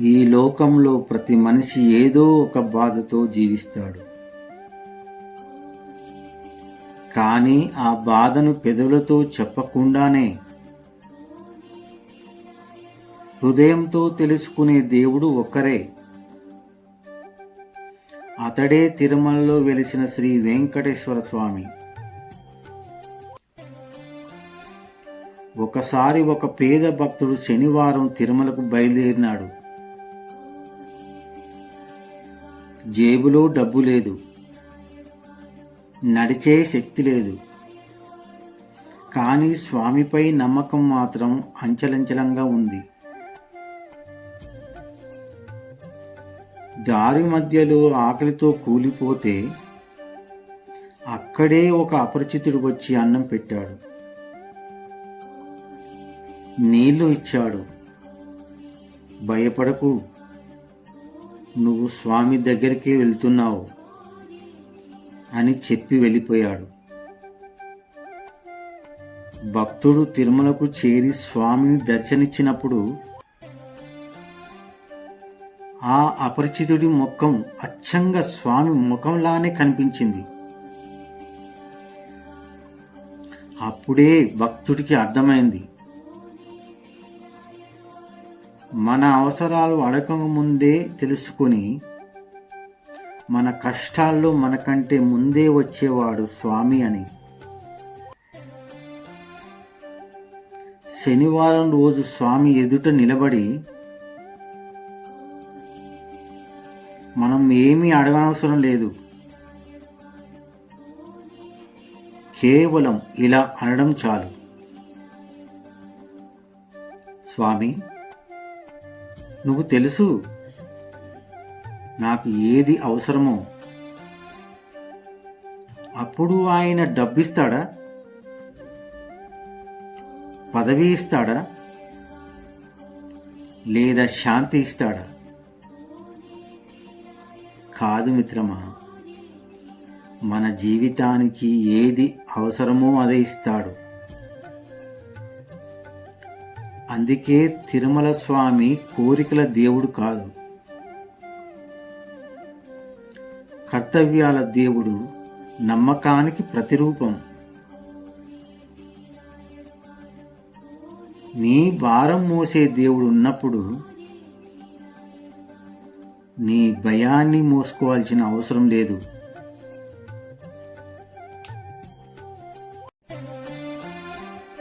ఈ లోకంలో ప్రతి మనిషి ఏదో ఒక బాధతో జీవిస్తాడు. కానీ ఆ బాధను పెదవులతో చెప్పకుండానే హృదయంతో తెలుసుకునే దేవుడు ఒక్కరే అతడే తిరుమలలో వెలిసిన శ్రీ వెంకటేశ్వర స్వామి. ఒకసారి ఒక పేద భక్తుడు శనివారం తిరుమలకు బయలుదేరినాడు. జేబులో డబ్బు లేదు. నడిచే శక్తి లేదు. కానీ స్వామిపై నమ్మకం మాత్రం అంచలంచలంగా ఉంది. దారి మధ్యలో ఆకలితో కూలిపోతే అక్కడే ఒక అపరిచితుడు వచ్చి అన్నం పెట్టాడు. నీళ్ళు ఇచ్చాడు. భయపడకు. నువ్వు స్వామి దగ్గరికి వెళ్తున్నావు అని చెప్పి వెళ్ళిపోయాడు. భక్తుడు తిరుమలకు చేరి స్వామిని దర్శనిచ్చినప్పుడు ఆ అపరిచితుడి ముఖం అచ్చంగా స్వామి ముఖంలానే కనిపించింది. అప్పుడే భక్తుడికి అర్థమైంది. మన అవసరాలు అడగక ముందే తెలుసుకొని మన కష్టాల్లో మనకంటే ముందే వచ్చేవాడు స్వామి అని. శనివారం రోజు స్వామి ఎదుట నిలబడి మనం ఏమీ అడగనవసరం లేదు. కేవలం ఇలా అనడం చాలు. స్వామి నువ్వు తెలుసు నాకు ఏది అవసరమో. అప్పుడు ఆయన డబ్బిస్తాడా? పదవి ఇస్తాడా? లేదా శాంతి ఇస్తాడా? కాదు మిత్రమా మన జీవితానికి ఏది అవసరమో అదే ఇస్తాడు. అందుకే తిరుమల స్వామి కోరికల దేవుడు కాదు. కర్తవ్యాల దేవుడు నమ్మకానికి ప్రతిరూపం. నీ భారం మోసే దేవుడు ఉన్నప్పుడు నీ భయాన్ని మోసుకోవాల్సిన అవసరం లేదు.